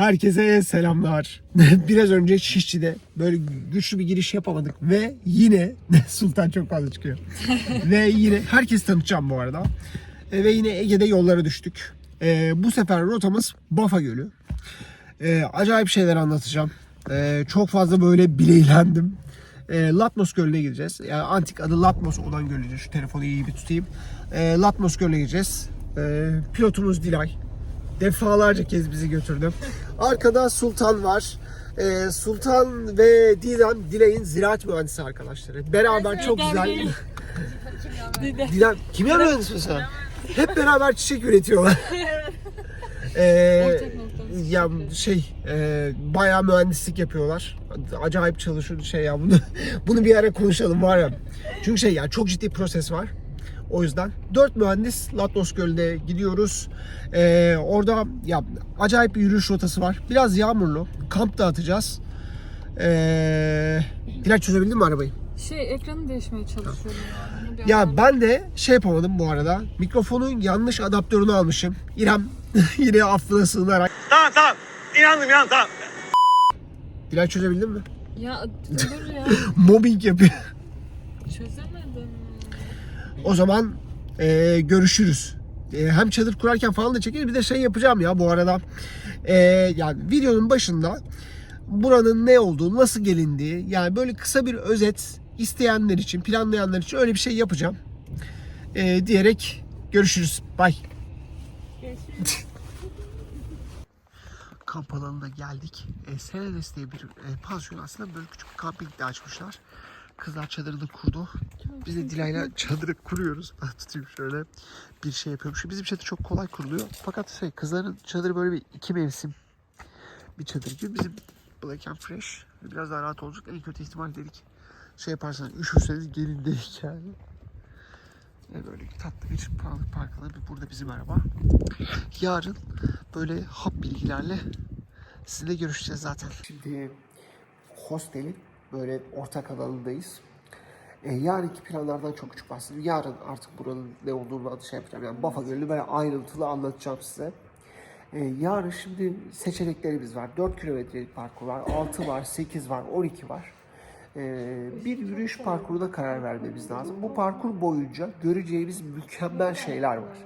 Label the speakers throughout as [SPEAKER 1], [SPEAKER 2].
[SPEAKER 1] Herkese selamlar. Biraz önce Şişçi'de böyle güçlü bir giriş yapamadık ve yine Sultan çok fazla çıkıyor. ve yine herkes tanıtacağım bu arada. E, ve yine Ege'de yollara düştük. E, bu sefer rotamız Bafa Gölü. E, acayip şeyler anlatacağım. E, çok fazla böyle bileylendim. E, Latmos Gölü'ne gideceğiz. Yani antik adı Latmos olan gölüydü. Şu telefonu iyi bir tutayım. E, Latmos Gölü'ne gideceğiz. E, pilotumuz Dilay. Defalarca kez bizi götürdü. Arkada Sultan var. E, Sultan ve Dilan, Dilay'ın ziraat mühendisi arkadaşları. Beraber çok güzel. Dilan, kimya mühendisi misin sen? Hep beraber çiçek üretiyorlar. Ee, ya şey e, bayağı mühendislik yapıyorlar. Acayip çalışıyor şey ya bunu bunu bir ara konuşalım var ya. Çünkü şey ya çok ciddi proses var. O yüzden dört mühendis Latmos Gölü'ne gidiyoruz. Ee, orada ya acayip bir yürüyüş rotası var. Biraz yağmurlu. Kamp dağıtacağız. Ee, Dilek çözebildin mi arabayı?
[SPEAKER 2] Şey ekranı değişmeye çalışıyorum ya.
[SPEAKER 1] Ya ben de şey yapamadım bu arada. Mikrofonun yanlış adaptörünü almışım. İrem yine affına sığınarak.
[SPEAKER 3] Tamam tamam. İnandım inandım tamam.
[SPEAKER 1] Dilay çözebildin mi?
[SPEAKER 2] Ya olur ya.
[SPEAKER 1] Mobbing yapıyor.
[SPEAKER 2] Çözemedim.
[SPEAKER 1] O zaman e, görüşürüz. E, hem çadır kurarken falan da çekeriz. Bir de şey yapacağım ya bu arada. E, yani videonun başında buranın ne olduğu, nasıl gelindiği yani böyle kısa bir özet isteyenler için, planlayanlar için öyle bir şey yapacağım. E, diyerek görüşürüz. Bye. kamp alanına geldik. E, Senedes diye bir e, pansiyon aslında böyle küçük bir kamping de açmışlar. Kızlar çadırını kurdu. Biz de Dilay'la çadırı kuruyoruz. Ben tutayım şöyle bir şey yapıyorum. Şu bizim çadır çok kolay kuruluyor. Fakat şey kızların çadırı böyle bir iki mevsim bir çadır gibi. Bizim Black and Fresh biraz daha rahat olacak. En kötü ihtimal dedik. Şey yaparsanız üşürseniz gelin dedik yani. Ve böyle tatlı bir park park alanı. Burada bizim araba. Yarın böyle hap bilgilerle sizinle görüşeceğiz zaten. Şimdi hostelin böyle ortak alanındayız. E, yarınki planlardan çok küçük bahsedeyim. Yarın artık buranın ne olduğunu şey yapacağım. Yani Bafa Gölü'nü böyle ayrıntılı anlatacağım size. E, yarın şimdi seçeneklerimiz var. 4 kilometrelik parkur var, 6 var, 8 var, 12 var. E, bir yürüyüş parkuruna karar vermemiz lazım. Bu parkur boyunca göreceğimiz mükemmel şeyler var.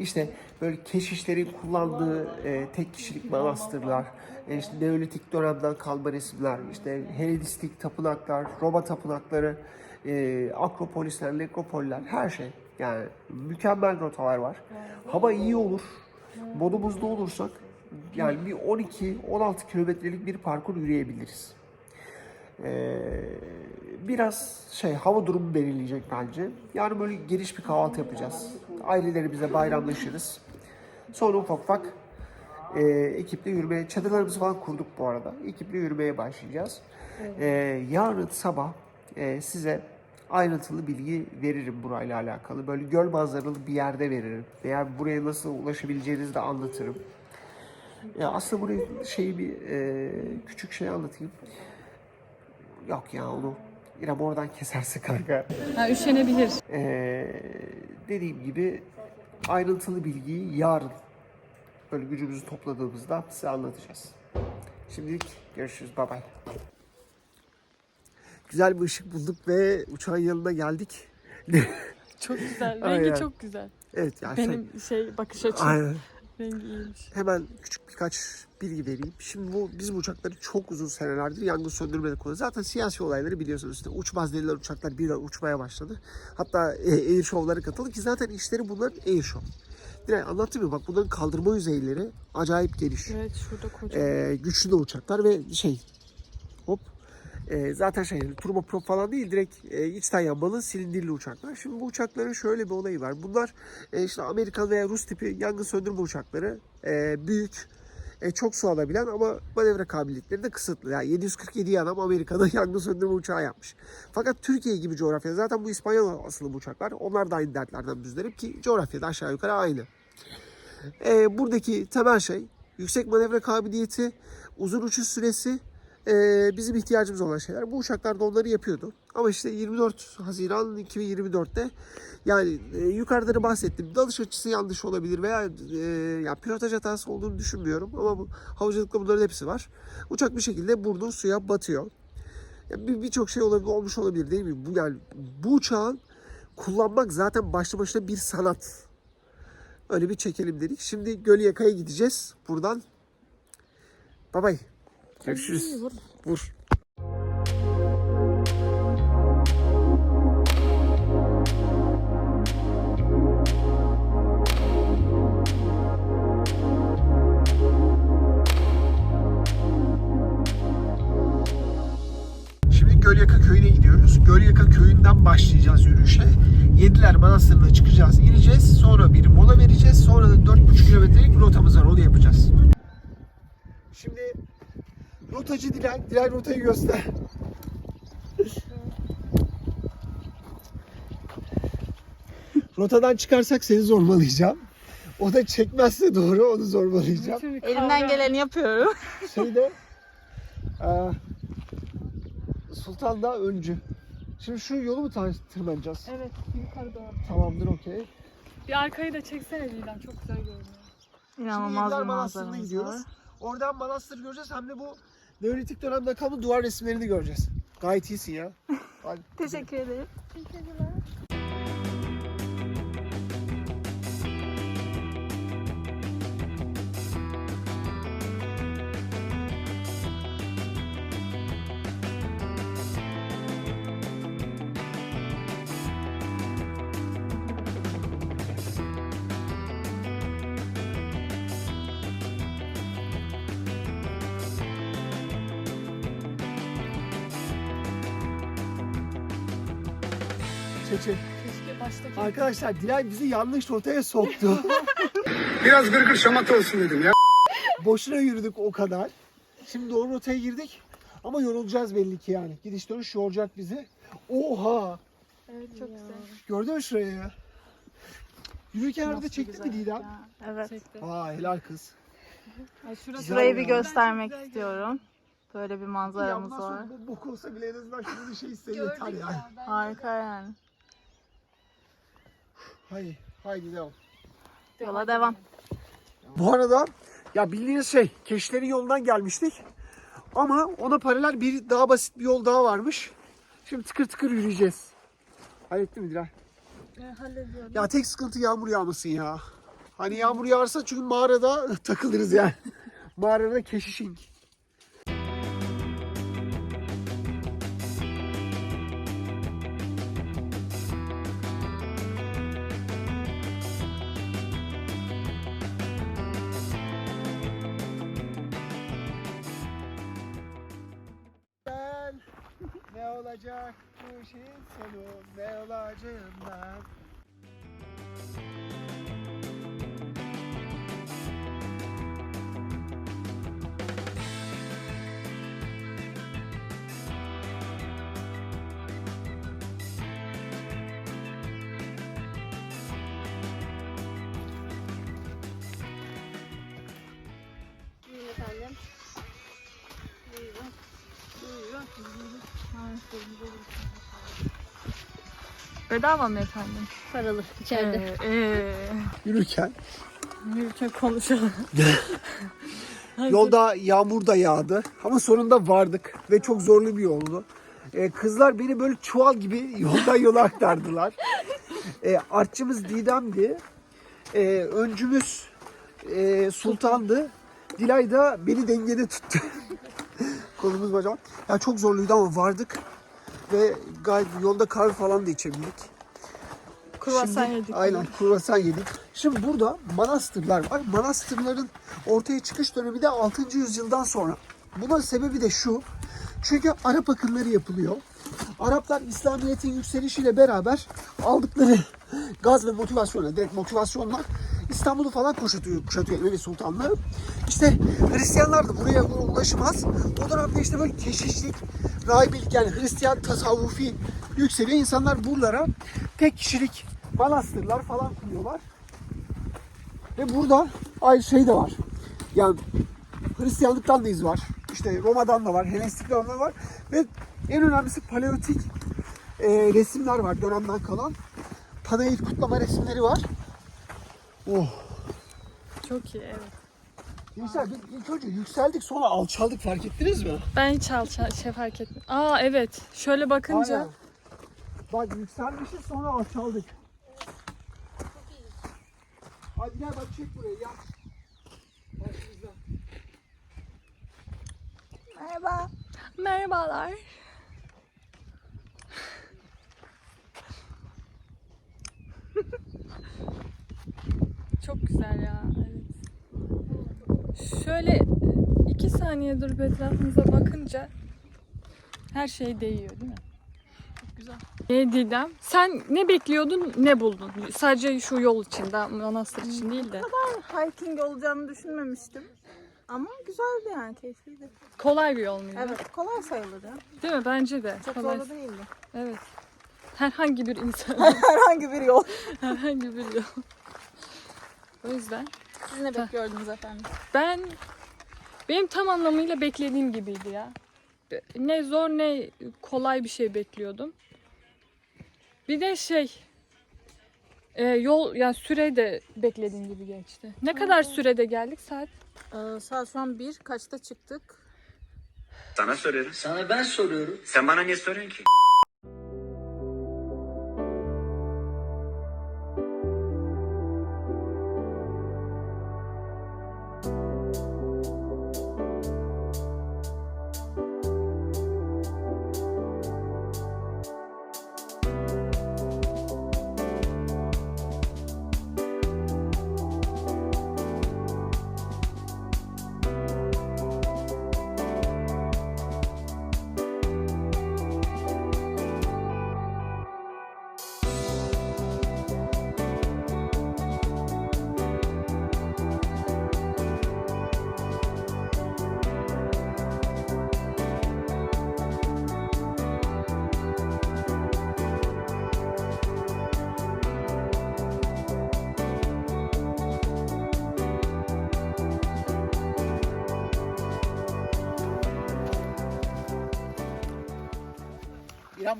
[SPEAKER 1] İşte böyle keşişlerin kullandığı e, tek kişilik manastırlar, e, işte Neolitik dönemden kalma resimler, işte Helenistik tapınaklar, Roma tapınakları, e, Akropolisler, Nekropoller, her şey. Yani mükemmel rotalar var. Hava iyi olur, modumuzda olursak yani bir 12-16 kilometrelik bir parkur yürüyebiliriz. Ee, biraz şey hava durumu belirleyecek bence. Yani böyle geniş bir kahvaltı yapacağız. Ailelerimize bayramlaşırız. Sonra ufak ufak e, ekiple yürümeye, çadırlarımızı falan kurduk bu arada. Ekiple yürümeye başlayacağız. Ee, yarın sabah e, size ayrıntılı bilgi veririm burayla alakalı. Böyle göl manzaralı bir yerde veririm. Veya buraya nasıl ulaşabileceğinizi de anlatırım. Ya aslında buraya şeyi bir e, küçük şey anlatayım. Yok ya onu İrem oradan keserse kanka.
[SPEAKER 2] Ha, üşenebilir.
[SPEAKER 1] Ee, dediğim gibi ayrıntılı bilgiyi yarın böyle gücümüzü topladığımızda size anlatacağız. Şimdilik görüşürüz. Bye bye. Güzel bir ışık bulduk ve uçağın yanına geldik.
[SPEAKER 2] Çok güzel.
[SPEAKER 1] Aynen.
[SPEAKER 2] Rengi çok güzel.
[SPEAKER 1] evet yani şey,
[SPEAKER 2] Benim şey bakış açım.
[SPEAKER 1] aynen.
[SPEAKER 2] Rengi iyiymiş.
[SPEAKER 1] Hemen küçük birkaç bilgi vereyim. Şimdi bu biz bu uçakları çok uzun senelerdir yangın söndürmede kullanıyoruz. Zaten siyasi olayları biliyorsunuz işte uçmaz denilen uçaklar birden uçmaya başladı. Hatta e, air show'lara katıldı ki zaten işleri bunların air show. Direkt anlattım ya bak bunların kaldırma yüzeyleri acayip geniş.
[SPEAKER 2] Evet şurada koca.
[SPEAKER 1] Ee, güçlü de uçaklar ve şey e, zaten şey turboprop falan değil direkt e, içten yanmalı silindirli uçaklar. Şimdi bu uçakların şöyle bir olayı var. Bunlar e, işte Amerikan veya Rus tipi yangın söndürme uçakları e, büyük e, çok su alabilen ama manevra kabiliyetleri de kısıtlı. Yani 747 adam Amerika'da yangın söndürme uçağı yapmış. Fakat Türkiye gibi coğrafyada zaten bu İspanyol asıllı bu uçaklar. Onlar da aynı dertlerden müzdarip ki coğrafyada aşağı yukarı aynı. E, buradaki temel şey yüksek manevra kabiliyeti, uzun uçuş süresi e, bizim ihtiyacımız olan şeyler. Bu uçaklar da onları yapıyordu. Ama işte 24 Haziran 2024'te yani e, yukarıda bahsettim. Dalış açısı yanlış olabilir veya e, ya pilotaj hatası olduğunu düşünmüyorum. Ama bu havacılıkta bunların hepsi var. Uçak bir şekilde burnu suya batıyor. Ya bir birçok şey olabilir, olmuş olabilir değil mi? Bu yani bu uçağın kullanmak zaten başlı başına bir sanat. Öyle bir çekelim dedik. Şimdi Gölyaka'ya gideceğiz. Buradan. Bay bay. Görüşürüz. Vur. Şimdi Gölyaka köyüne gidiyoruz. Gölyaka köyünden başlayacağız yürüyüşe. Yediler Manastırı'na çıkacağız, ineceğiz. Sonra bir mola vereceğiz. Sonra da 4,5 kilometrelik rotamız var. Onu yapacağız. Şimdi rotacı Dilay, Dilay rotayı göster. Rotadan çıkarsak seni zorbalayacağım. O da çekmezse doğru onu zorbalayacağım.
[SPEAKER 4] Elimden geleni yapıyorum.
[SPEAKER 1] Şeyde eee Sultan'da öncü. Şimdi şu yolu mu tırmanacağız?
[SPEAKER 2] Evet yukarı doğru.
[SPEAKER 1] Tamamdır okey.
[SPEAKER 2] Bir arkayı da çeksene Dilan çok güzel görünüyor.
[SPEAKER 4] İnanılmaz
[SPEAKER 1] Yediler
[SPEAKER 4] bir
[SPEAKER 1] Manastırı'na gidiyoruz. Oradan manastır göreceğiz hem de bu Neolitik dönemde kalma duvar resimlerini göreceğiz. Gayet iyisin ya.
[SPEAKER 4] Teşekkür ederim.
[SPEAKER 1] Çek çek.
[SPEAKER 2] Keşke baştaki
[SPEAKER 1] Arkadaşlar Dilay bizi yanlış rotaya soktu.
[SPEAKER 3] Biraz gırgır şamata olsun dedim ya.
[SPEAKER 1] Boşuna yürüdük o kadar. Şimdi doğru rotaya girdik. Ama yorulacağız belli ki yani. Gidiş dönüş yoracak bizi. Oha!
[SPEAKER 2] Evet çok güzel.
[SPEAKER 1] Gördün mü şurayı ya? Yürürken arada çekti mi Didem?
[SPEAKER 4] ya. Evet.
[SPEAKER 2] Çekti.
[SPEAKER 1] Aa helal kız.
[SPEAKER 2] Ay, şurası
[SPEAKER 4] Şurayı bir
[SPEAKER 1] ya.
[SPEAKER 4] göstermek istiyorum. Böyle bir manzaramız
[SPEAKER 1] Yandan
[SPEAKER 4] var.
[SPEAKER 1] sonra bu bok olsa bile en azından şunu bir şey ise yeter yani.
[SPEAKER 4] Harika yani.
[SPEAKER 1] Haydi, haydi devam.
[SPEAKER 4] Yola devam.
[SPEAKER 1] Bu arada ya bildiğiniz şey keşlerin yolundan gelmiştik. Ama ona paralel bir daha basit bir yol daha varmış. Şimdi tıkır tıkır yürüyeceğiz. Hallettin mi Dilay?
[SPEAKER 2] hallediyorum.
[SPEAKER 1] Ya tek sıkıntı yağmur yağmasın ya. Hani yağmur yağarsa çünkü mağarada takılırız yani. mağarada keşişing. Olacak bu işin sonu ne olacağım ben
[SPEAKER 4] Buyurun. Bedava mı efendim?
[SPEAKER 2] Paralı içeride.
[SPEAKER 4] Ee,
[SPEAKER 1] Yürürken
[SPEAKER 2] Yürürken konuşalım.
[SPEAKER 1] Yolda yağmur da yağdı ama sonunda vardık ve çok zorlu bir yoldu. Ee, kızlar beni böyle çuval gibi yoldan yola aktardılar. Ee, artçımız Didem'di. Ee, öncümüz e, Sultan'dı. Dilay da beni dengede tuttu. Kolumuz bacağım. Ya çok zorluydu ama vardık. Ve gayet yolda kahve falan da içebildik.
[SPEAKER 2] Kruvasan
[SPEAKER 1] Şimdi-
[SPEAKER 2] yedik.
[SPEAKER 1] Aynen kruvasan yedik. Şimdi burada manastırlar var. Manastırların ortaya çıkış dönemi de 6. yüzyıldan sonra. Buna sebebi de şu. Çünkü Arap akınları yapılıyor. Araplar İslamiyet'in yükselişiyle beraber aldıkları gaz ve motivasyonla, direkt motivasyonla İstanbul'u falan kuşatıyor, kuşatıyor Emevi Sultanlığı. İşte Hristiyanlar da buraya ulaşamaz. O dönemde işte böyle keşişlik, rahibelik yani Hristiyan tasavvufi yükseliyor. İnsanlar buralara tek kişilik manastırlar falan kuruyorlar. Ve burada aynı şey de var. Yani Hristiyanlıktan da iz var. işte Roma'dan da var, Helenistik dönemden var ve en önemlisi paleolitik e, resimler var dönemden kalan. Panayır kutlama resimleri var. Oh.
[SPEAKER 2] Çok iyi evet.
[SPEAKER 1] Gençler biz ilk önce yükseldik sonra alçaldık fark ettiniz mi?
[SPEAKER 2] Ben hiç alça şey fark etmedim. Aa evet. Şöyle bakınca
[SPEAKER 1] Aynen. Bak yükselmişiz sonra alçaldık. Hadi gel bak çek burayı ya. Başımızda.
[SPEAKER 4] Merhaba.
[SPEAKER 2] merhabalar. Çok güzel ya. Evet. Şöyle iki saniye durup etrafımıza bakınca her şey değiyor değil mi? Çok güzel. E Didem, sen ne bekliyordun, ne buldun? Sadece şu yol için, daha manastır için değil de.
[SPEAKER 4] Hiking olacağını düşünmemiştim. Ama güzeldi yani keyifliydi.
[SPEAKER 2] Kolay bir yol muydu?
[SPEAKER 4] Evet kolay sayılır ya.
[SPEAKER 2] Değil mi? Bence de.
[SPEAKER 4] Çok
[SPEAKER 2] Kolay.
[SPEAKER 4] zorlu değildi.
[SPEAKER 2] Evet. Herhangi bir insan,
[SPEAKER 4] Herhangi bir yol.
[SPEAKER 2] herhangi bir yol. O yüzden
[SPEAKER 4] Siz ne bekliyordunuz efendim?
[SPEAKER 2] ben benim tam anlamıyla beklediğim gibiydi ya. Ne zor ne kolay bir şey bekliyordum. Bir de şey e, yol yani süre de beklediğim gibi geçti. Ne kadar sürede geldik saat?
[SPEAKER 4] Ee, saat şu an bir. Kaçta çıktık?
[SPEAKER 5] Sana soruyorum.
[SPEAKER 6] Sana ben soruyorum.
[SPEAKER 5] Sen bana niye soruyorsun ki?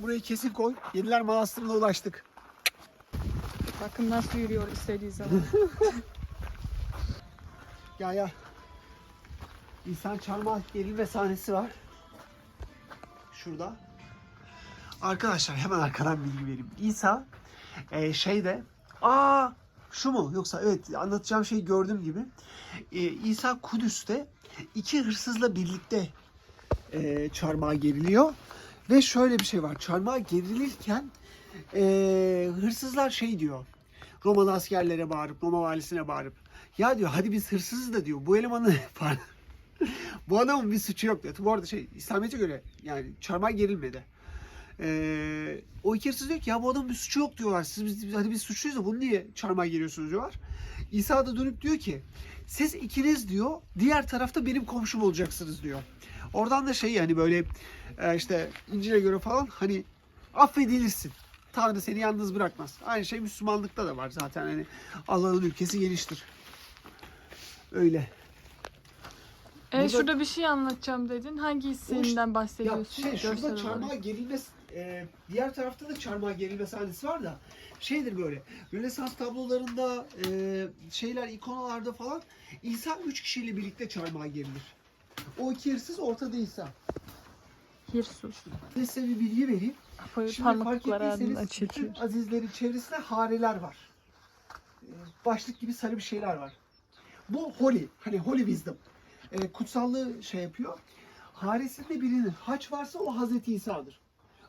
[SPEAKER 1] Burayı kesin koy. Yediler Manastırı'na ulaştık.
[SPEAKER 2] Bakın nasıl yürüyor istediği zaman.
[SPEAKER 1] Ya ya. İnsan çarmıha gerilme sahnesi var. Şurada. Arkadaşlar hemen arkadan bilgi vereyim. İsa e, şeyde aa şu mu yoksa evet anlatacağım şeyi gördüğüm gibi e, İsa Kudüs'te iki hırsızla birlikte e, çarmıha geriliyor ve şöyle bir şey var çarmıha gerilirken e, hırsızlar şey diyor Romalı askerlere bağırıp Roma valisine bağırıp ya diyor hadi biz hırsızız da diyor bu elemanı pardon, bu adamın bir suçu yok diyor. Bu arada şey İslamiyet'e göre yani çarmıha gerilmedi. Ee, o iki hırsız diyor ki ya bu adamın bir suçu yok diyorlar. Siz biz, hadi biz suçluyuz da bunu niye çarmıha geliyorsunuz diyorlar. İsa da dönüp diyor ki siz ikiniz diyor diğer tarafta benim komşum olacaksınız diyor. Oradan da şey yani böyle e, işte İncil'e göre falan hani affedilirsin. Tanrı seni yalnız bırakmaz. Aynı şey Müslümanlıkta da var zaten hani Allah'ın ülkesi geniştir. Öyle.
[SPEAKER 2] E,
[SPEAKER 1] Burada-
[SPEAKER 2] şurada bir şey anlatacağım dedin. Hangisinden
[SPEAKER 1] Ya
[SPEAKER 2] bahsediyorsun?
[SPEAKER 1] şey
[SPEAKER 2] Görsel
[SPEAKER 1] şurada çarmıha gerilme e, diğer tarafta da çarmıha gerilme sahnesi var da şeydir böyle Rönesans tablolarında e, şeyler ikonalarda falan İsa üç kişiyle birlikte çarmıha gerilir. O iki hırsız ortada İsa.
[SPEAKER 2] Hirsus.
[SPEAKER 1] Ben size bir bilgi vereyim.
[SPEAKER 2] Böyle
[SPEAKER 1] Şimdi fark ettiyseniz bütün azizlerin çevresinde hareler var. E, Başlık gibi sarı bir şeyler var. Bu holy, hani holy wisdom. E, kutsallığı şey yapıyor. Haresinde birinin haç varsa o Hazreti İsa'dır.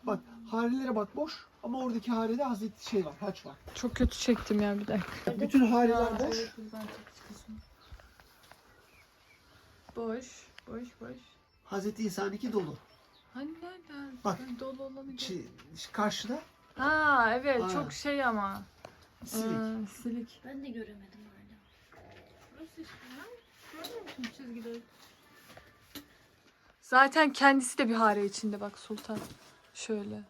[SPEAKER 1] Bak harelere bak boş ama oradaki harede Hazreti şey var, haç var.
[SPEAKER 2] Çok kötü çektim ya bir dakika.
[SPEAKER 1] Bütün hareler boş.
[SPEAKER 2] Boş, boş, boş.
[SPEAKER 1] Hazreti İsa'nınki dolu.
[SPEAKER 2] Hani nereden?
[SPEAKER 1] Bak.
[SPEAKER 2] Ben dolu olabilir.
[SPEAKER 1] Ç- karşıda
[SPEAKER 2] Ha evet
[SPEAKER 1] Aa.
[SPEAKER 2] çok şey ama.
[SPEAKER 1] silik.
[SPEAKER 2] Ee, silik.
[SPEAKER 7] Ben de göremedim hala.
[SPEAKER 2] Burası işte ya. Görmüyor musun çizgileri? Zaten kendisi de bir hare içinde bak sultan. Şöyle.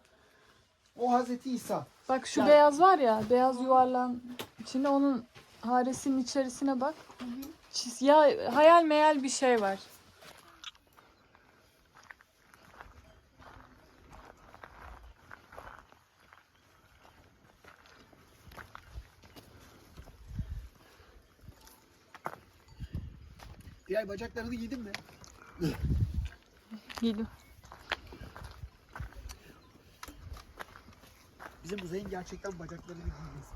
[SPEAKER 1] O Hazreti İsa.
[SPEAKER 2] Bak şu
[SPEAKER 1] Yani-
[SPEAKER 2] beyaz var ya, beyaz yuvarlan içinde onun haresinin içerisine bak. Çiz, ya hayal meyal bir şey var.
[SPEAKER 1] Diğer bacaklarını giydin mi?
[SPEAKER 2] Giydim.
[SPEAKER 1] Bizim Uzay'ın gerçekten bacaklarını giymesi.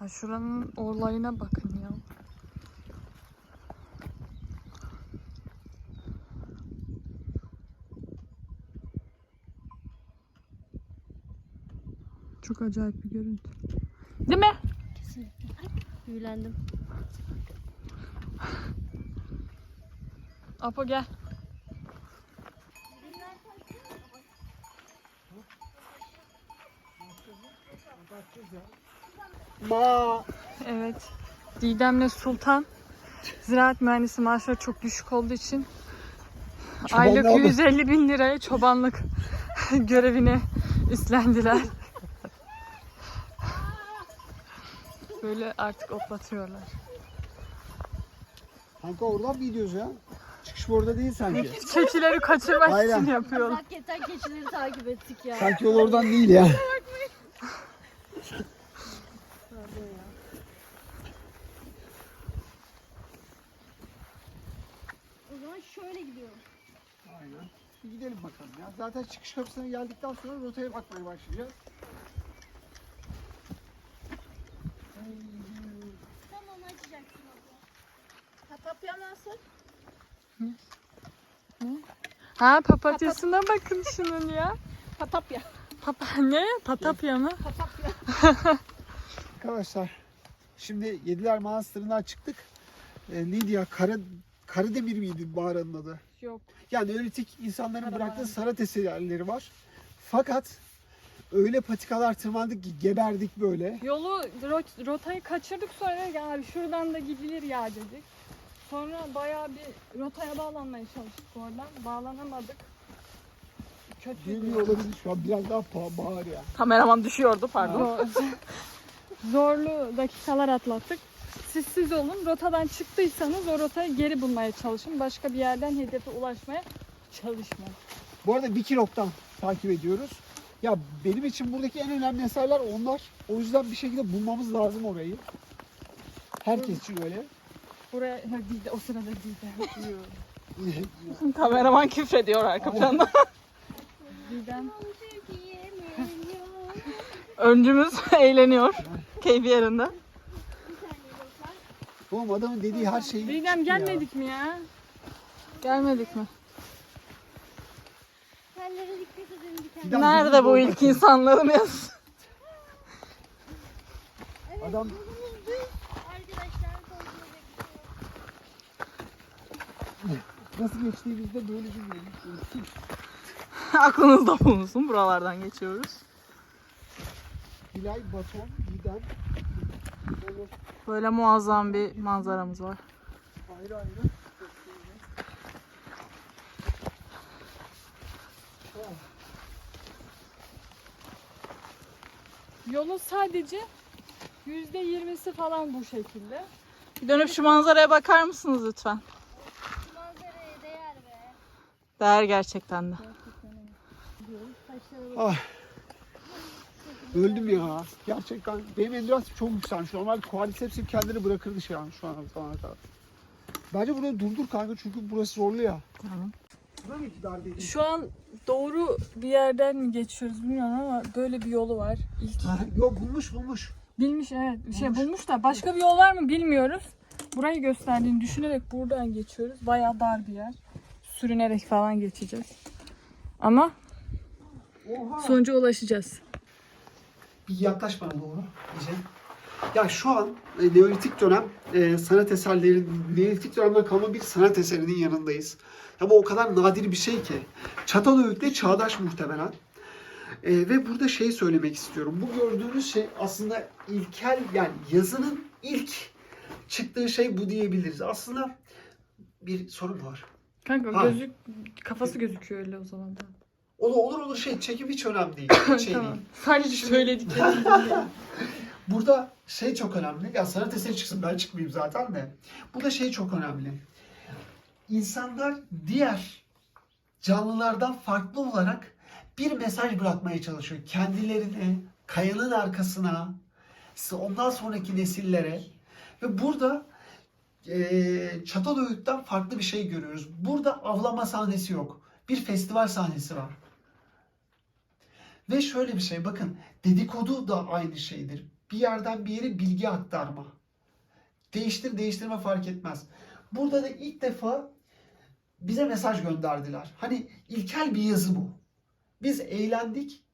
[SPEAKER 2] Ay şuranın olayına bakın ya. Çok acayip bir görüntü. Değil mi?
[SPEAKER 6] Büyülendim.
[SPEAKER 2] Apo gel.
[SPEAKER 1] Ma.
[SPEAKER 2] Evet. Didem'le Sultan ziraat mühendisi maaşları çok düşük olduğu için aylık
[SPEAKER 1] Çobanlığa mı?
[SPEAKER 2] 150 bin liraya çobanlık görevini üstlendiler. Böyle artık otlatıyorlar.
[SPEAKER 1] Kanka oradan mı gidiyoruz ya? Çıkış bu orada değil sanki.
[SPEAKER 2] Keçileri kaçırmak
[SPEAKER 1] Aynen.
[SPEAKER 2] için yapıyorlar.
[SPEAKER 6] Hakikaten keçileri takip ettik ya.
[SPEAKER 1] Sanki yol oradan değil ya.
[SPEAKER 6] O zaman şöyle gidiyorum.
[SPEAKER 1] Aynen. Bir gidelim bakalım ya. Zaten çıkış kapısına geldikten sonra rotaya bakmaya başlayacağız.
[SPEAKER 4] Papatya nasıl?
[SPEAKER 2] Ha papatyasına bakın şunun ya.
[SPEAKER 4] Papatya.
[SPEAKER 2] Papa ne? Patapya mı?
[SPEAKER 1] Arkadaşlar şimdi Yediler Manastırı'ndan çıktık. Ee, Lidya Kara, Karademir miydi mağaranın adı?
[SPEAKER 2] Yok.
[SPEAKER 1] Yani Neolitik insanların bıraktığı sanat eserleri var. Fakat öyle patikalar tırmandık ki geberdik böyle.
[SPEAKER 2] Yolu ro- rotayı kaçırdık sonra ya şuradan da gidilir ya dedik. Sonra bayağı bir rotaya bağlanmaya çalıştık oradan. Bağlanamadık. Kötü.
[SPEAKER 1] Geliyor olabilir şu an biraz daha pa- bağır ya.
[SPEAKER 2] Kameraman düşüyordu pardon. Zorlu dakikalar atlattık. Siz siz olun. Rotadan çıktıysanız o rotayı geri bulmaya çalışın. Başka bir yerden hedefe ulaşmaya çalışmayın.
[SPEAKER 1] Bu arada Wikilog'dan takip ediyoruz. Ya benim için buradaki en önemli eserler onlar. O yüzden bir şekilde bulmamız lazım orayı. Herkes için öyle.
[SPEAKER 2] Buraya ha, Dide- o sırada Didem.
[SPEAKER 4] Kameraman küfrediyor arka planda.
[SPEAKER 2] Didem.
[SPEAKER 4] Öncümüz eğleniyor. Keyfi yerinde.
[SPEAKER 1] Oğlum adamın dediği her şey
[SPEAKER 2] Didem gelmedik mi ya? Gelmedik mi?
[SPEAKER 6] Dikkat edin
[SPEAKER 4] Nerede bu ilk insanlarımız?
[SPEAKER 1] Adam nasıl geçtiğimizde böyle bilmiyorum.
[SPEAKER 4] Aklınızda bulunsun. Buralardan geçiyoruz.
[SPEAKER 1] Bilay, Baton. Böyle
[SPEAKER 4] Böyle muazzam bir manzaramız var.
[SPEAKER 1] ayrı ayrı.
[SPEAKER 2] Yolun sadece yüzde yirmisi falan bu şekilde.
[SPEAKER 4] Bir dönüp şu manzaraya bakar mısınız lütfen?
[SPEAKER 6] Değer
[SPEAKER 4] gerçekten de.
[SPEAKER 1] Ah. Öldüm ya. Gerçekten benim endüransım çok yükselmiş. Normalde quadricepsim kendini bırakırdı şu an şu an zamana kadar. Bence burada durdur kanka çünkü burası zorlu ya.
[SPEAKER 4] Tamam.
[SPEAKER 2] Şu an doğru bir yerden mi geçiyoruz bilmiyorum ama böyle bir yolu var. İlk
[SPEAKER 1] Ha, Yok bulmuş bulmuş.
[SPEAKER 2] bilmiş evet şey
[SPEAKER 1] Bulmuş.
[SPEAKER 2] bulmuş da başka bir yol var mı bilmiyoruz. Burayı gösterdiğini düşünerek buradan geçiyoruz. Bayağı dar bir yer. Sürünerek falan geçeceğiz. Ama
[SPEAKER 1] Oha.
[SPEAKER 2] sonuca ulaşacağız.
[SPEAKER 1] Bir yaklaş bana doğru. Bize. Ya şu an e, Neolitik dönem e, sanat eserleri, Neolitik dönemden kalma bir sanat eserinin yanındayız. Ya bu o kadar nadir bir şey ki. Çatalhöyük'le çağdaş muhtemelen. E, ve burada şey söylemek istiyorum. Bu gördüğünüz şey aslında ilkel yani yazının ilk çıktığı şey bu diyebiliriz. Aslında bir sorun var.
[SPEAKER 2] Kanka
[SPEAKER 1] Ha.
[SPEAKER 2] gözük kafası gözüküyor öyle o zaman da.
[SPEAKER 1] O da olur olur şey çekim hiç önemli değil. Şey
[SPEAKER 2] tamam.
[SPEAKER 1] değil.
[SPEAKER 2] Sadece söylediklerim.
[SPEAKER 1] Burada şey çok önemli. Ya sanat eseri çıksın ben çıkmayayım zaten de. Burada şey çok önemli. İnsanlar diğer canlılardan farklı olarak bir mesaj bırakmaya çalışıyor. Kendilerine, kayanın arkasına, ondan sonraki nesillere. Ve burada e, Çatalhöyük'ten farklı bir şey görüyoruz. Burada avlama sahnesi yok. Bir festival sahnesi var. Ve şöyle bir şey bakın dedikodu da aynı şeydir. Bir yerden bir yere bilgi aktarma. Değiştir değiştirme fark etmez. Burada da ilk defa bize mesaj gönderdiler. Hani ilkel bir yazı bu. Biz eğlendik,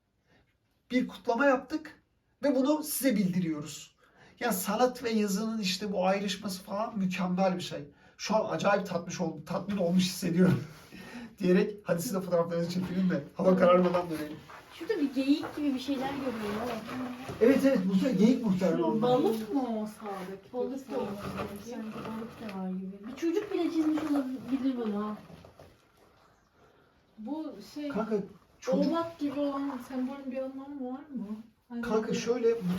[SPEAKER 1] bir kutlama yaptık ve bunu size bildiriyoruz. Ya sanat ve yazının işte bu ayrışması falan mükemmel bir şey. Şu an acayip tatmış oldum, tatmin olmuş hissediyorum. Diyerek hadi siz de fotoğraflarınızı çekelim de hava kararmadan dönelim.
[SPEAKER 6] Şurada bir geyik gibi bir şeyler görüyorum ama.
[SPEAKER 1] Evet evet bu sefer geyik muhtemelen onlar.
[SPEAKER 7] Balık mı o sağdaki?
[SPEAKER 6] Balık da olabilir. Sanki balık da var gibi. Bir çocuk bile çizmiş olabilir bunu ha.
[SPEAKER 7] Bu şey
[SPEAKER 1] Kanka çocuk
[SPEAKER 7] oğlak gibi olan sembolün bir anlamı var mı? Hani
[SPEAKER 1] kanka
[SPEAKER 7] böyle-
[SPEAKER 1] şöyle bu